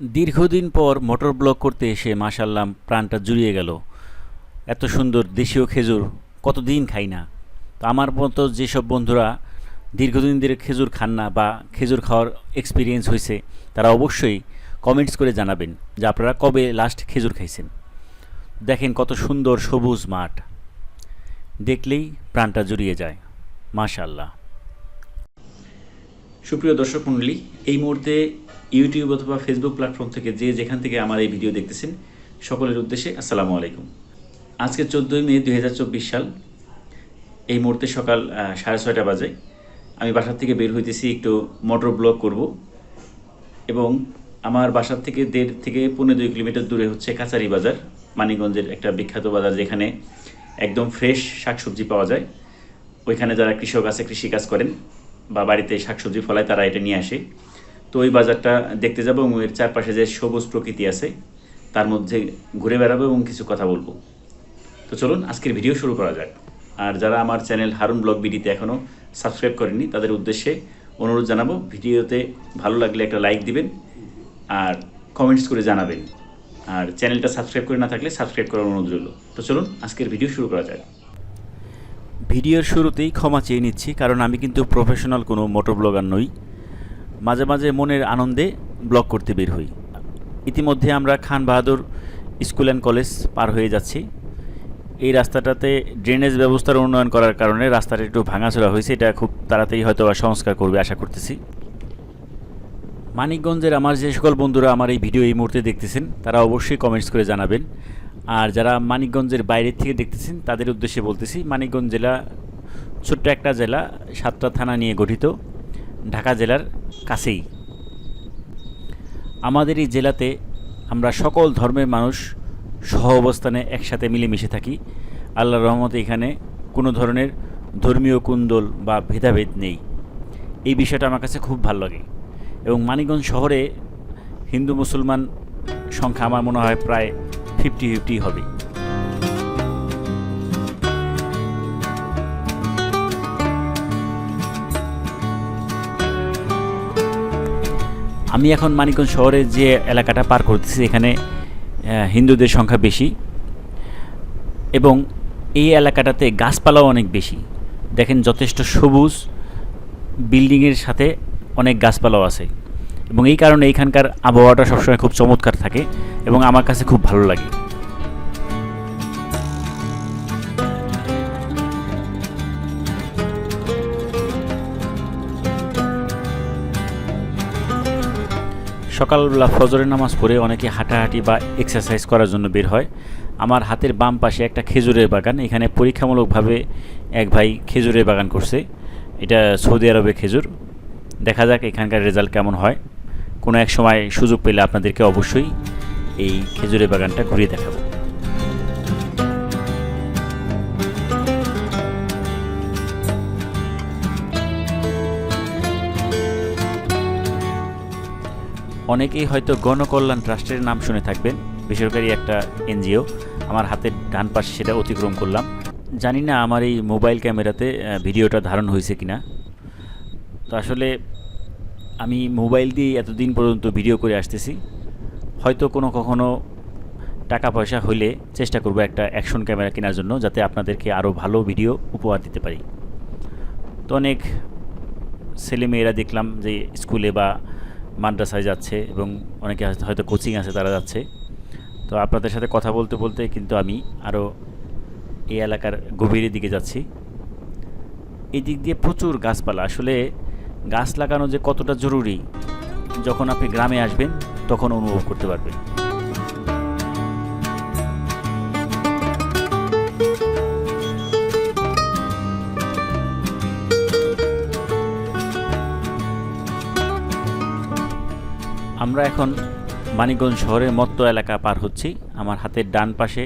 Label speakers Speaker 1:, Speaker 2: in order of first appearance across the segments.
Speaker 1: দীর্ঘদিন পর motor block করতে এসে মাশাল্লাহ প্রাণটা জুড়িয়ে গেল। এত সুন্দর দেশীয় খেজুর, কতদিন খাই না? তো আমার মতো যেসব বন্ধুরা দীর্ঘদিন ধরে খেজুর খান না বা খেজুর খাওয়ার এক্সপিরিয়েন্স হয়েছে, তারা অবশ্যই কমেন্টস করে জানাবেন যে আপনারা কবে লাস্ট খেজুর খাইছেন। দেখেন কত সুন্দর সবুজ মাঠ, দেখলেই প্রাণটা জুড়িয়ে যায় মাশাল্লাহ সুপ্রিয় দর্শক মণ্ডলী, এই মুহূর্তে ইউটিউব অথবা ফেসবুক প্ল্যাটফর্ম থেকে যে যেখান থেকে আমার এই ভিডিও দেখতেছেন, সকলের উদ্দেশ্যে আসসালামু আলাইকুম। আজকে চোদ্দোই মে দুই হাজার চব্বিশ সাল, এই মুহূর্তে সকাল সাড়ে ছয়টা বাজে। আমি বাসার থেকে বের হইতেছি একটু মোটর ব্লক করব এবং আমার বাসার থেকে দেড় থেকে পনেরো দুই কিলোমিটার দূরে হচ্ছে কাছারি বাজার, মানিকগঞ্জের একটা বিখ্যাত বাজার যেখানে একদম ফ্রেশ শাকসবজি পাওয়া যায়। ওইখানে যারা কৃষক আছে, কৃষিকাজ করেন বা বাড়িতে শাকসবজি ফলায় তারা এটা নিয়ে আসে। তো ওই বাজারটা দেখতে যাব এবং এর চারপাশে যে সবুজ প্রকৃতি আছে, তার মধ্যে ঘুরে বেড়াবো এবং কিছু কথা বলব। তো চলুন, আজকের ভিডিও শুরু করা যাক। আর যারা আমার চ্যানেল হারুন ব্লগ বিডিতে এখনও সাবস্ক্রাইব করেননি, তাদের উদ্দেশ্যে অনুরোধ জানাব, ভিডিওতে ভালো লাগলে একটা লাইক দিবেন আর কমেন্টস করে জানাবেন। আর চ্যানেলটা সাবস্ক্রাইব করে না থাকলে সাবস্ক্রাইব করার অনুরোধ রইল। তো চলুন, আজকের ভিডিও শুরু করা যাক। ভিডিওর শুরুতেই ক্ষমা চেয়ে নিচ্ছি, কারণ আমি কিন্তু প্রফেশনাল কোনো মোটর ব্লগার নই। মাঝে মাঝে মনের আনন্দে ব্লগ করতে বের হই। ইতিমধ্যে আমরা Khan Bahadur school and college পার হয়ে যাচ্ছি। এই রাস্তাটাতে ড্রেনেজ ব্যবস্থার উন্নয়ন করার কারণে রাস্তাটা একটু ভাঙাচোরা হয়েছে, এটা খুব তাড়াতাড়ি হয়তো সংস্কার করবে আশা করতেছি। মানিকগঞ্জের আমার যে সকল বন্ধুরা আমার এই ভিডিও এই মুহূর্তে দেখতেছেন, তারা অবশ্যই কমেন্টস করে জানাবেন। আর যারা মানিকগঞ্জের বাইরের থেকে দেখতেছেন, তাদের উদ্দেশ্যে বলতেছি, মানিকগঞ্জ জেলা ছোট্ট একটা জেলা, সাতটা থানা নিয়ে গঠিত, ঢাকা জেলার কাছেই। আমাদের এই জেলাতে আমরা সকল ধর্মের মানুষ সহ অবস্থানে একসাথে মিলেমিশে থাকি। আল্লাহর রহমতে এখানে কোনো ধরনের ধর্মীয় কুন্দল বা ভেদাভেদ নেই। এই বিষয়টা আমার কাছে খুব ভালো লাগে এবং মানিকগঞ্জ শহরে হিন্দু মুসলমান সংখ্যা আমার মনে হয় প্রায় ফিফটি ফিফটি হবে। আমি এখন মানিকগঞ্জ শহরে যে এলাকাটা পার করতেছি, এখানে হিন্দুদের সংখ্যা বেশি এবং এই এলাকাটাতে গাছপালাও অনেক বেশি। দেখেন যথেষ্ট সবুজ, বিল্ডিংয়ের সাথে অনেক গাছপালাও আছে। এবং এই কারণে এইখানকার আবহাওয়াটা সবসময় খুব চমৎকার থাকে এবং আমার কাছে খুব ভালো লাগে। সকালবেলা ফজরের নামাজ পড়ে অনেকে হাঁটাহাঁটি বা এক্সারসাইজ করার জন্য বের হয়। আমার হাতের বাম পাশে একটা খেজুরের বাগান, এখানে পরীক্ষামূলকভাবে এক ভাই খেজুরের বাগান করছে। এটা সৌদি আরবে খেজুর। দেখা যাক এখানকার রেজাল্ট কেমন হয়। কোনো এক সময় সুযোগ পেলে আপনাদেরকে অবশ্যই এই খেজুরের বাগানটা ঘুরিয়ে দেখাবো। অনেকেই হয়তো গণকল্যাণ ট্রাস্টের নাম শুনে থাকবেন, বেসরকারি একটা এনজিও। আমার হাতের ডান পাশে সেটা অতিক্রম করলাম। জানি না আমার এই মোবাইল ক্যামেরাতে ভিডিওটা ধারণ হয়েছে কিনা। তো আসলে আমি মোবাইল দিয়ে এতদিন পর্যন্ত ভিডিও করে আসতেছি। হয়তো কোনো কখনো টাকা পয়সা হইলে চেষ্টা করব একটা অ্যাকশন ক্যামেরা কেনার জন্য, যাতে আপনাদেরকে আরও ভালো ভিডিও উপহার দিতে পারি। তো অনেক ছেলে মেয়েরা দেখলাম যে স্কুলে বা মাদ্রাসায় যাচ্ছে এবং অনেকে হয়তো কোচিং আছে, তারা যাচ্ছে। তো আপনাদের সাথে কথা বলতে বলতে কিন্তু আমি আরও এই এলাকার গভীরের দিকে যাচ্ছি। এই দিক দিয়ে প্রচুর গাছপালা। আসলে গাছ লাগানো যে কতটা জরুরি, যখন আপনি গ্রামে আসবেন, তখন অনুভব করতে পারবেন। আমরা এখন মানিকগঞ্জ শহরের মত্ত এলাকা পার হচ্ছি। আমার হাতের ডান পাশে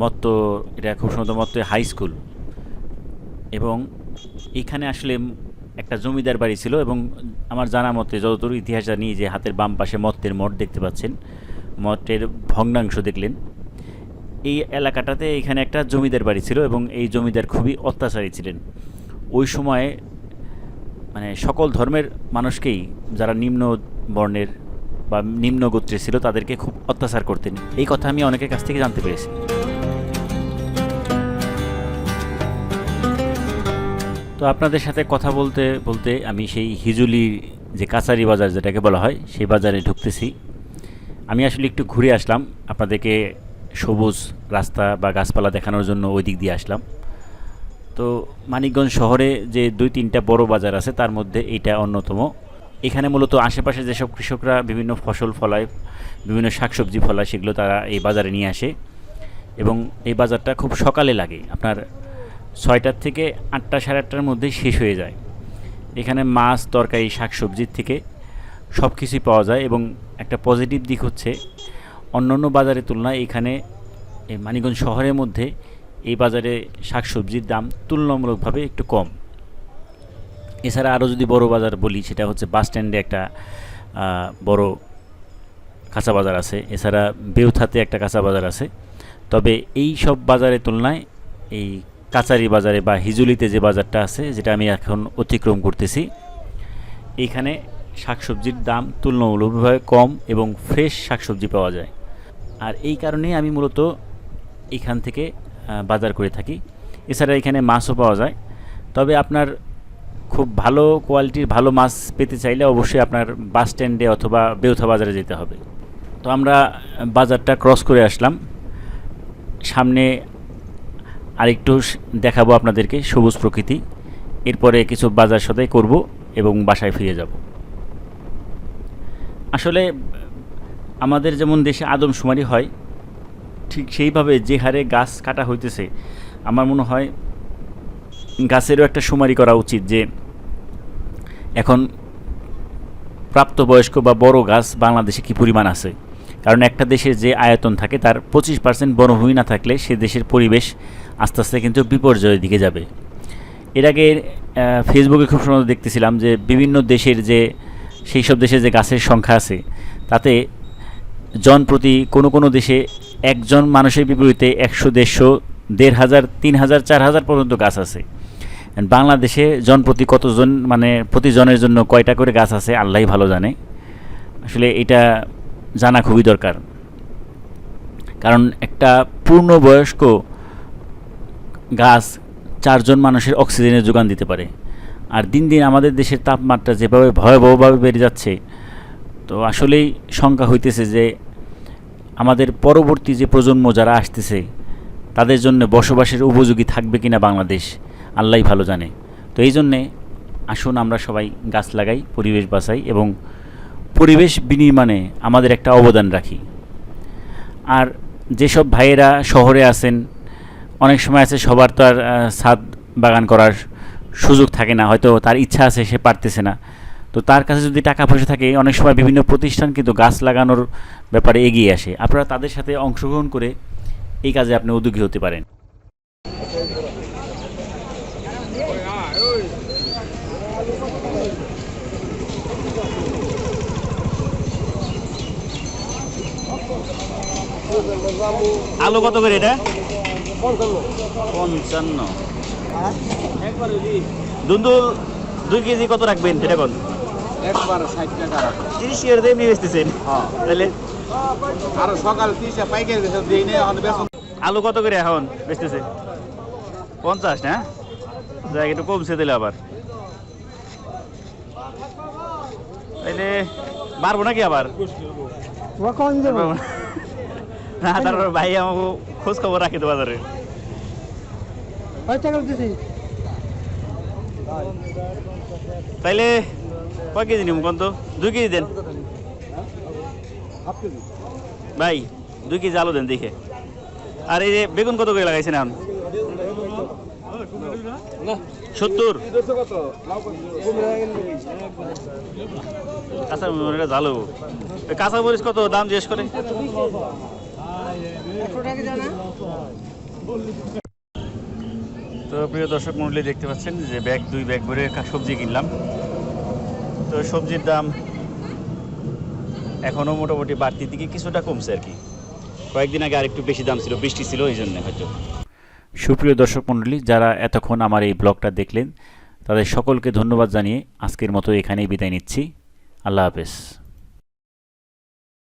Speaker 1: মত্ত, এটা খুব সম্ভবত মত্ত, হাই স্কুল। এবং এখানে আসলে একটা জমিদার বাড়ি ছিল এবং আমার জানা মতে যতদূর ইতিহাস জানি যে হাতের বাম পাশে মত্তের মঠ দেখতে পাচ্ছেন। মঠের ভগ্নাংশ দেখলেন। এই এলাকাটাতে এখানে একটা জমিদার বাড়ি ছিল এবং এই জমিদার খুবই অত্যাচারী ছিলেন। ওই সময়ে মানে সকল ধর্মের মানুষকেই যারা নিম্ন বর্ণের বা নিম্ন গোত্রের ছিল তাদেরকে খুব অত্যাচার করতেন। এই কথা আমি অনেকের কাছ থেকে জানতে পেরেছি। তো আপনাদের সাথে কথা বলতে বলতে আমি সেই হিজুলি যে কাছারি বাজার যেটাকে বলা হয়, সেই বাজারে ঢুকতেছি। আমি আসলে একটু ঘুরে আসলাম, আপনাদেরকে সবুজ রাস্তা বা গাছপালা দেখানোর জন্য ওই দিক দিয়ে আসলাম। তো মানিকগঞ্জ শহরে যে দুই তিনটা বড় বাজার আছে, তার মধ্যে এইটা অন্যতম। এখানে মূলত আশেপাশে যেসব কৃষকরা বিভিন্ন ফসল ফলায়, বিভিন্ন শাকসবজি ফলায়, সেগুলো তারা এই বাজারে নিয়ে আসে। এবং এই বাজারটা খুব সকালে লাগে। আপনার ছয়টার থেকে আটটা, সাড়ে আটটার মধ্যে শেষ হয়ে যায়। এখানে মাছ, তরকারি শাকসবজির থেকে সব কিছুই পাওয়া যায় এবং একটা পজিটিভ দিক হচ্ছে অন্য অন্য বাজারের তুলনায় এখানে মানিকগঞ্জ শহরের মধ্যে এই বাজারে শাকসবজির দাম তুলনামূলকভাবে একটু কম। এছাড়া আরও যদি বড় বাজার বলি, সেটা হচ্ছে বাস স্ট্যান্ডে একটা বড় কাঁচা বাজার আছে। এছাড়া বেউথাতে একটা কাঁচা বাজার আছে। তবে এই সব বাজারের তুলনায় এই কাচারি বাজারে বা হিজুলিতে যে বাজারটা আছে, যেটা আমি এখন অতিক্রম করতেছি এখানে শাকসবজির দাম তুলনামূলকভাবে কম এবং ফ্রেশ শাকসবজি পাওয়া যায়। আর এই কারণেই আমি মূলত এখান থেকে বাজার করে থাকি। এছাড়া এখানে মাছও পাওয়া যায়। তবে আপনার খুব ভালো কোয়ালিটির ভালো মাছ পেতে চাইলে অবশ্যই আপনার বাস স্ট্যান্ডে অথবা বেউথা বাজারে যেতে হবে। তো আমরা বাজারটা ক্রস করে আসলাম। সামনে আরেকটু দেখাবো আপনাদেরকে সবুজ প্রকৃতি। এরপরে কিছু বাজার সদাই করব এবং বাসায় ফিরে যাব। আসলে, আমাদের যেমন দেশে আদমশুমারি হয়, ঠিক সেইভাবে যে হারে গাছ কাটা হইতেছে, আমার মনে হয় গাছেরও একটা শুমারি করা উচিত যে, এখন প্রাপ্তবয়স্ক বা বড় গাছ বাংলাদেশে কি পরিমাণ আছে? কারণ একটা দেশের যে আয়তন থাকে, তার পঁচিশ পার্সেন্ট বনভূমি না থাকলে সে দেশের পরিবেশ আস্তে আস্তে কিন্তু বিপর্যয়ের দিকে যাবে। এর আগে ফেসবুকে খুব সময় দেখতেছিলাম যে বিভিন্ন দেশের যে, সেই সব দেশে যে গাছের সংখ্যা আছে, তাতে জন প্রতি কোনো কোনো দেশে একজন মানুষের বিপরীতে একশো, দেড়শো, দেড় হাজার, তিন হাজার, চার হাজার পর্যন্ত গাছ আছে। বাংলাদেশে জন প্রতি কতজন মানে প্রতিজনের জন্য কয়টা করে গাছ আছে আল্লাহই ভালো জানে। আসলে এটা জানা খুবই দরকার। কারণ একটা পূর্ণবয়স্ক গাছ চারজন মানুষের অক্সিজেনের যোগান দিতে পারে। আর দিন দিন আমাদের দেশের তাপমাত্রা যেভাবে ভয়াবহভাবে বেড়ে যাচ্ছে, তো আসলেই শঙ্কা হইতেছে যে আমাদের পরবর্তী যে প্রজন্ম যারা আসতেছে, তাদের জন্য বসবাসের উপযোগী থাকবে কিনা বাংলাদেশ আল্লাহই ভালো জানে। তো এই জন্যে আসুন আমরা সবাই গাছ লাগাই, পরিবেশ বাঁচাই এবং পরিবেশ বিনির্মাণে আমাদের একটা অবদান রাখি। আর যেসব ভাইয়েরা শহরে আছেন অনেক সময় আছে সবার তো আর ছাদ বাগান করার সুযোগ থাকে না, হয়তো তার ইচ্ছা আছে, সে পারতেছে না। তো তার কাছে যদি টাকা পয়সা থাকে, অনেক সময় বিভিন্ন প্রতিষ্ঠান কিন্তু গাছ লাগানোর ব্যাপারে এগিয়ে আসে। আপনারা তাদের সাথে অংশগ্রহণ করে এই কাজে আপনি উদ্যোগী হতে পারেন। আলু কত করে এটা? পঞ্চান্ন। দুন্দুল দুই কেজি কত রাখবেন সেটা কোন?
Speaker 2: একবার ষাট টাকা।
Speaker 1: তিরিশ টাকা দিয়ে এমনি বেচতেছেন
Speaker 2: হ্যাঁ।
Speaker 1: তাহলে?
Speaker 2: আর সকাল তিরিশটা পাইকারি দিই নেই এখন বেতন
Speaker 1: আলু কত করে এখন বেচতেছে? পঞ্চাশ না? যাই একটু কমছে দিলে আবার। তাইলে পারব নাকি আবার? না। না তারপর ভাই আমাকে খোঁজ খবর রাখি তো বাজারে তাইলে কয় কেজি নিব কোন তো দুই কেজি দেন। ভাই দুই কেজি আলু দেন দেখে। আর এই যে বেগুন কত করে লাগাইছেন এখন? সত্তর। কাঁচা ওই কাঁচা মরিচ কত দাম জিজ্ঞেস করে? তো প্রিয় দর্শক মন্ডলী, দেখতে পাচ্ছেন যে ব্যাগ, দুই ব্যাগ ভরে সবজি কিনলাম। তো সবজির দাম এখনও মোটামুটি বাড়তির দিকে কিছুটা কমছে আর কি। কয়েকদিন আগে আরেকটু বেশি দাম ছিল, বৃষ্টি ছিল এই জন্য হয়তো। সুপ্রিয় দর্শক মণ্ডলী যারা এতক্ষণ আমার এই ব্লগটা দেখলেন, তাদের সকলকে ধন্যবাদ জানিয়ে আজকের মতো এখানেই বিদায় নিচ্ছি। আল্লাহ হাফেজ।